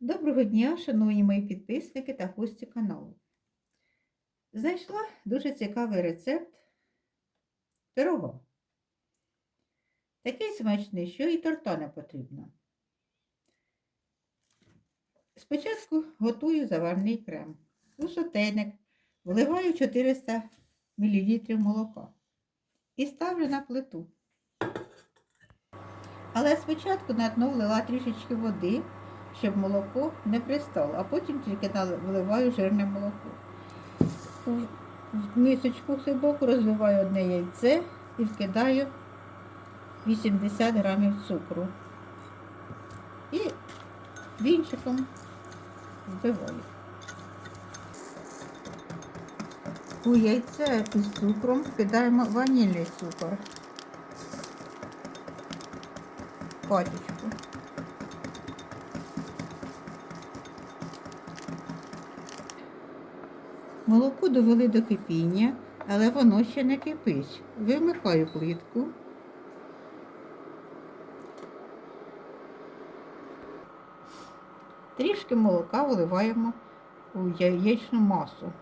Доброго дня, шановні мої підписники та гості каналу. Знайшла дуже цікавий рецепт пирога. Такий смачний, що і торта не потрібно. Спочатку готую заварний крем. У сотейник вливаю 400 мл молока і ставлю на плиту. Але спочатку на дно влила трішечки води, щоб молоко не пристало, а потім тільки вливаю жирне молоко. В мисочку глибоку розливаю одне яйце і вкидаю 80 грамів цукру. І вінчиком збиваю. У яйце із цукром вкидаємо ванільний цукор. Пачечку. Молоко довели до кипіння, але воно ще не кипить. Вимикаю плитку. Трішки молока вливаємо у яєчну масу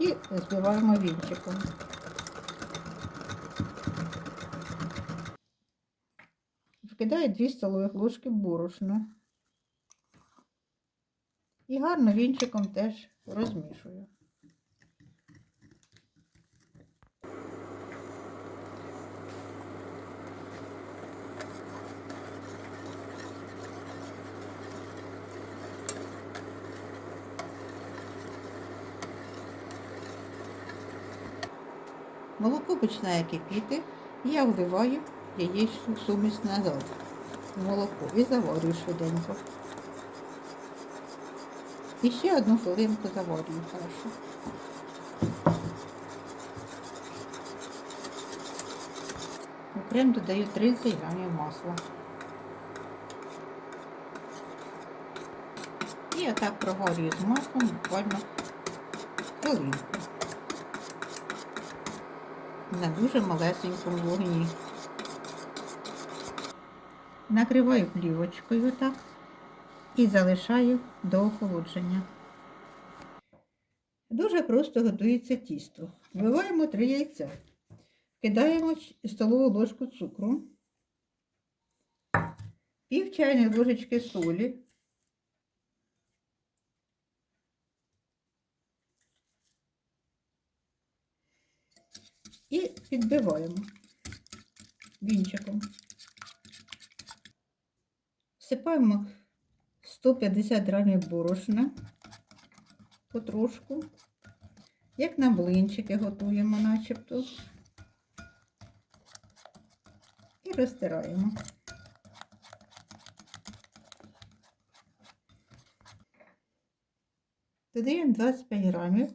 і збиваємо вінчиком. Вкидаю 2 столових ложки борошна. І гарно вінчиком теж розмішую. Молоко починає кипіти, і я вливаю яєчну суміш назад в молоко і заварюю швиденько. І ще одну хвилинку заварюю хорошо. У крем додаю 30 грамів масла. І отак проварюю з маслом буквально хвилинку. На дуже малесенькому вогні. Накриваю плівочкою так і залишаю до охолодження. Дуже просто готується тісто. Вбиваємо 3 яйця. Кидаємо столову ложку цукру, пів чайної ложечки солі, і підбиваємо вінчиком. Всипаємо 150 грамів борошна потрошку, як на блинчики готуємо начебто. І розтираємо. Додаємо 25 грамів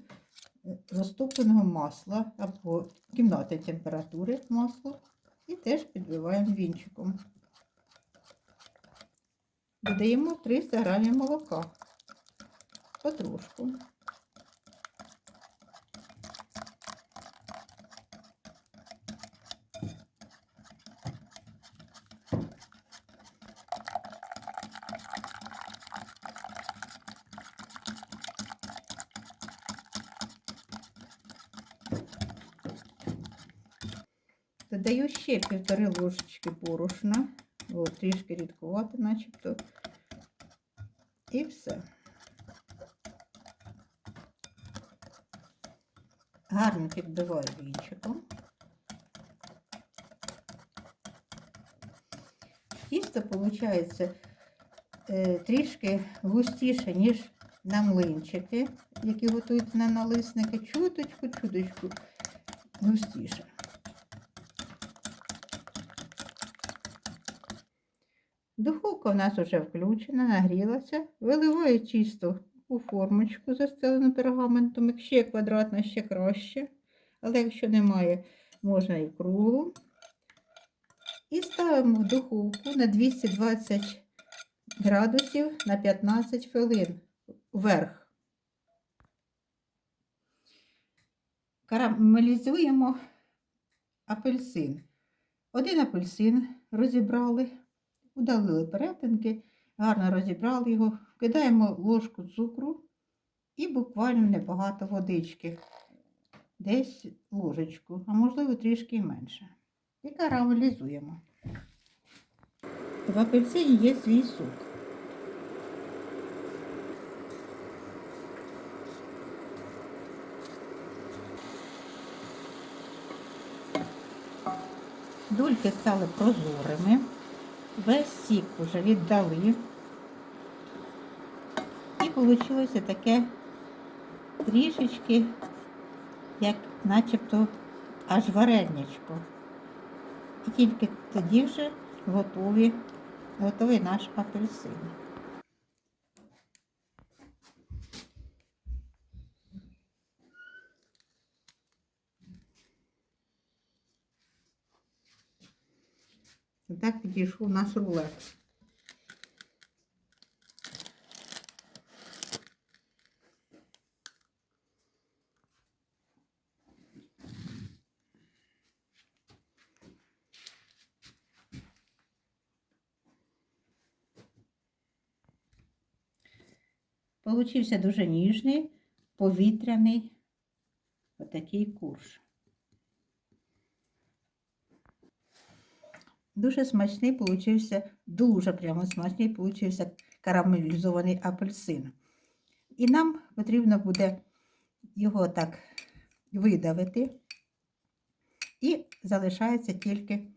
розтопленого масла або кімнатної температури масло і теж підбиваємо вінчиком. Додаємо 300 грамів молока. Потрошку. Додаю ще півтори ложечки борошна. О, трішки рідкувати начебто. І все. Гарно підбиваю вінчиком. Тісто виходить е, трішки густіше, ніж на млинчики, які готують на налисники. Чуточку, чуточку густіше. Духовка у нас вже включена, нагрілася. Виливаю тісто у формочку, застелену пергаментом. Якщо є квадратна, ще краще. Але якщо немає, можна і круглу. І ставимо в духовку на 220 градусів на 15 хвилин вверх. Карамелізуємо апельсин. Один апельсин розібрали, удалили перетинки, гарно розібрали його, вкидаємо ложку цукру і буквально небагато водички. Десь ложечку, а можливо трішки і менше. І карамелізуємо. В апельсині є свій сок. Дульки стали прозорими, весь сік вже віддали. І вийшло таке трішечки, як начебто аж вареничко. І тільки тоді вже готові, готовий наш апельсин. І так підійшов наш рулет. Получився дуже ніжний, повітряний отакий курш. Дуже смачний получився, дуже прямо смачний получився карамелізований апельсин. І нам потрібно буде його так видавити. І залишається тільки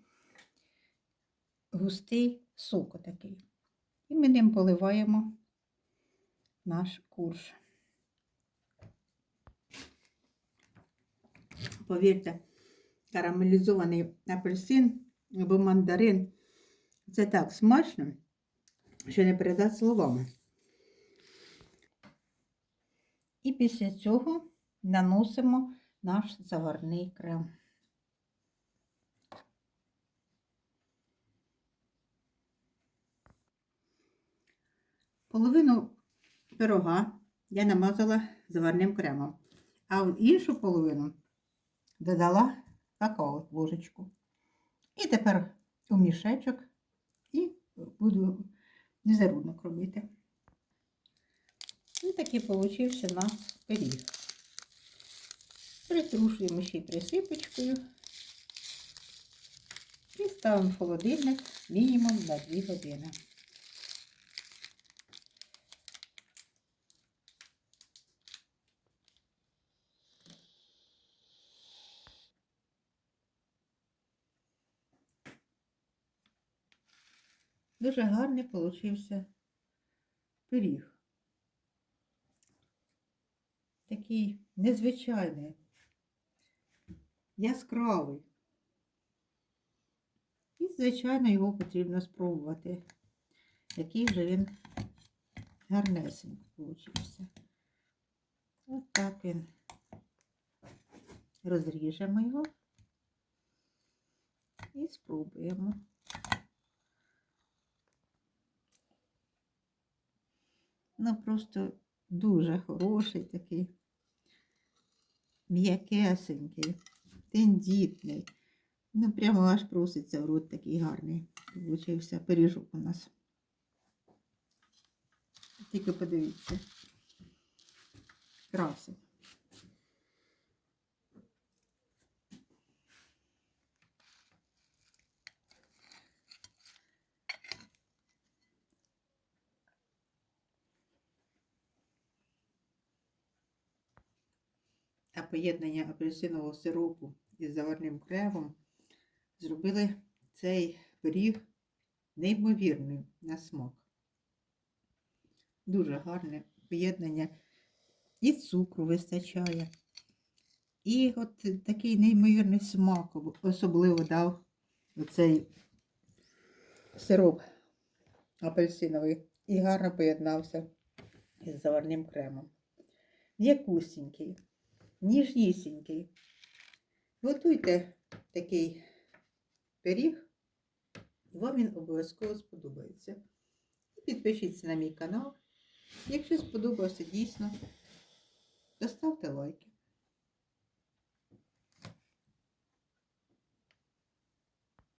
густий сок отакий. І ми ним поливаємо наш курш. Повірте, карамелізований апельсин або мандарин це так смачно, що не передати словами. І після цього наносимо наш заварний крем. Половину пирога я намазала заварним кремом, а іншу половину додала какао ложечку. І тепер у мішечок і буду візерунок робити. І такий получився наш пиріг. Притрушуємо ще й присипочкою і ставимо в холодильник мінімум на 2 години. Дуже гарний получився пиріг. Такий незвичайний, яскравий. І, звичайно, його потрібно спробувати. Який же він гарнесенький получився. Ось так він. Розріжемо його і спробуємо. Ну, просто дуже хороший такий, м'якесенький, тендітний. Ну, прямо аж проситься в рот такий гарний. Получився пиріжок у нас. Тільки подивіться. Красить. А поєднання апельсинового сиропу із заварним кремом зробили цей пиріг неймовірним на смак. Дуже гарне поєднання і цукру вистачає. І от такий неймовірний смак особливо дав оцей сироп апельсиновий і гарно поєднався із заварним кремом. М'якусінький ніжнісінький. Готуйте такий пиріг, і вам він обов'язково сподобається. Підпишіться на мій канал. Якщо сподобався дійсно, то ставте лайк.